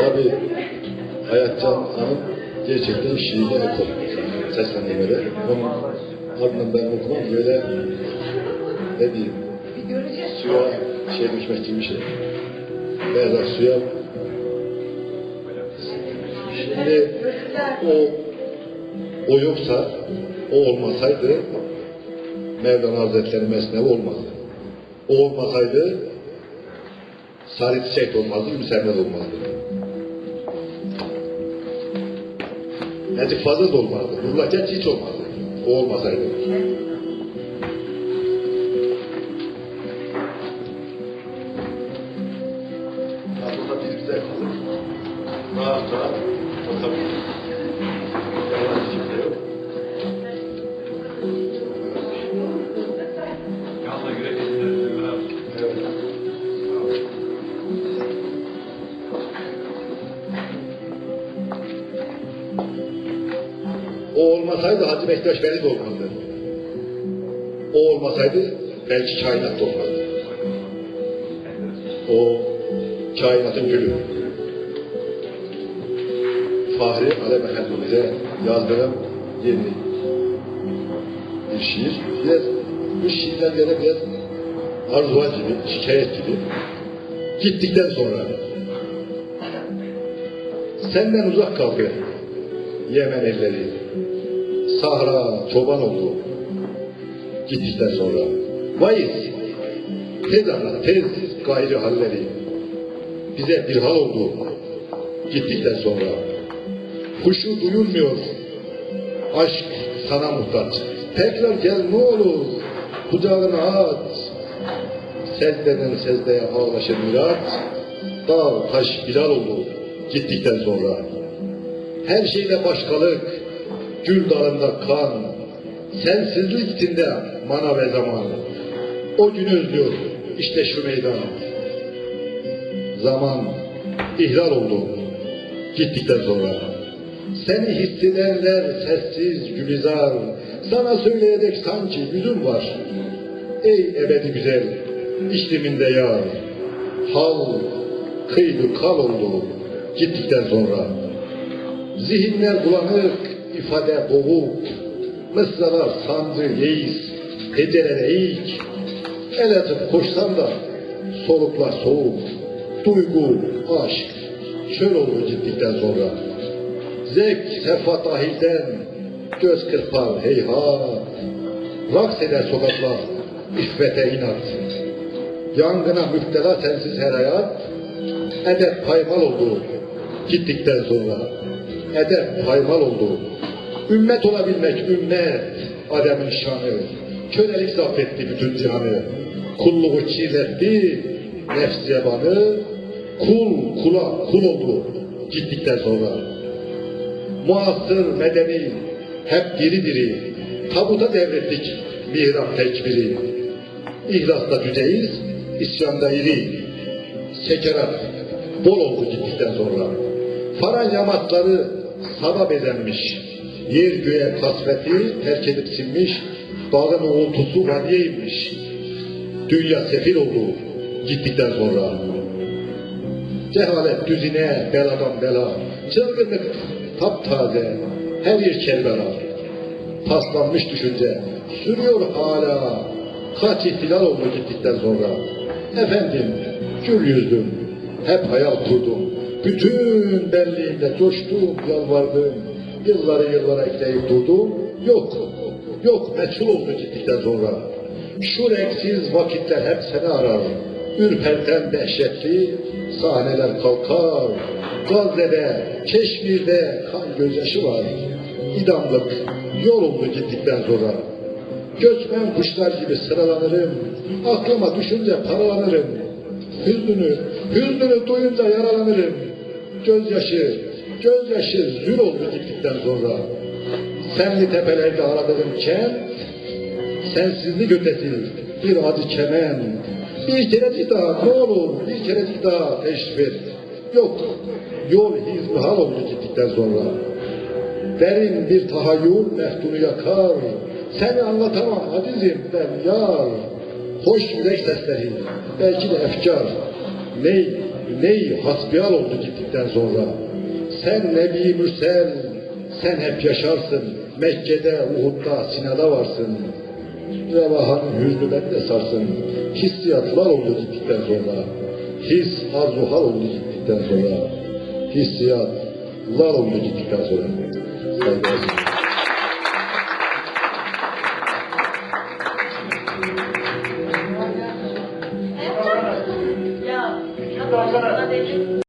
Tabii Hayatcan Hanım gerçekten şiirli eser seslendirmede. Onun ardından ben okumam böyle ne diyeyim suya şey düşmek gibi bir şey. Beyazlar suya Şimdi o o yoksa o olmasaydı Mevlana Hazretleri Mesnevi olmazdı. O olmasaydı Çiçek de olmazdı, Müsemmed olmazdı. Necip Fazıl da olmazdı. Nurullah Genç hiç olmazdı. O olmasaydı. Evet. O olmasaydı Hacı Bektaş Veli de olmazdı. O olmasaydı belki kainat da olmazdı. O kainatın gülü. Fahri Alem Efendimiz'e yazdığım yeni bir şiir. Biraz bu şiirlerde biraz arzuva gibi, şikayet gibi. Gittikten sonra senden uzak kaldı Yemen elleri. Sahra çoban oldu. Gittikten sonra. Vay tez anlat, tez gayrı halleri. Bize bir hal oldu. Gittikten sonra. Kuşu duyulmuyor. Aşk sana muhtaç. Tekrar gel ne olur. Kucağına at. Secdeden secdeye ağlaşır mirat. Dağ taş bilal oldu. Gittikten sonra. Her şeyde başkalık. Gül dalında kan. Sensizlik içinde mana ve zaman. O gün özlüyor. İşte şu meydan. Zaman ihlal oldu. Gittikten sonra. Seni hissedenler sessiz gülizar. Sana söyleyecek sanki yüzüm var. Ey ebedi güzel, içtiminde yar. Hal kıydı kal oldu gittikten sonra. Zihinler bulanık, ifade boğuk. Mısralar sancı, yeis, heceler eğik. El atıp koşsam da soluklar soğuk. Duygu, aşk, çöl oldu gittikten sonra. Zevk, sefa dahilden göz kırpar heyhat. Raks eder sokaklar, iffete inat. Yangına müptela sensiz her hayat, edep paymal oldu gittikten sonra. Edep paymal oldu. Ümmet olabilmek ümmet, Adem'in şanı. Kölelik zapt bütün cihanı. Kulluğu çiğnetti, nefs yabanı. Kul kula kul oldu gittikten sonra. Muasır medeni, hep diri diri. Tabuta devrettik mihrap tekbiri. İhlasta düzeyiz, isyanda iri. Sekerat bol oldu gittikten sonra. Faran yamatları sana bezenmiş. Yer göğe kasveti terk edip sinmiş. Dağın uğultusu vadiyeymiş. Dünya sefil oldu gittikten sonra. Cehalet düzine beladan bela. Çılgınlık taptaze. Her yer kerbela. Paslanmış düşünce. Sürüyor hala. Kaç ihtilal oldu gittikten sonra. Efendim, gül yüzdüm. Hep hayal kurdum. Bütün benliğimle coştum, yalvardım. Yılları yıllara ekleyip durdum. Yok, yok meçhul oldu gittikten sonra. Şu renksiz vakitler hep seni arar. Ürperten dehşetli sahneler kalkar. Gazze'de, Keşmir'de kan gözyaşı var. İdamlık yol oldu gittikten sonra. Göçmen kuşlar gibi sıralanırım. Aklıma düşünce paralanırım. Hüznünü, hüznünü duyunca yaralanırım. Gözyaşı, gözyaşı zül oldu gittikten sonra. Senli tepelerde aradığım kent, sensizlik ötesi bir acı kemen. Bir kerecik daha ne olur, bir kerecik daha teşrif et. Yok. Yol hizmihal oldu gittikten sonra. Derin bir tahayyül meftunu yakar. Seni anlatamam azizim ben yar. Hoş yürek sesleri, belki de efkar. Ney, ney hasbihal oldu gittikten sonra. Sen Nebi Mürsel, sen hep yaşarsın. Mekke'de, Uhud'da, Sina'da varsın. Revahanın hüznü bende sarsın. Hissiyatlar oldu gittikten sonra. His, arzuhal oldu gittikten sonra. Hissiyatlar oldu gittikten sonra. Saygılar. Ya, ya,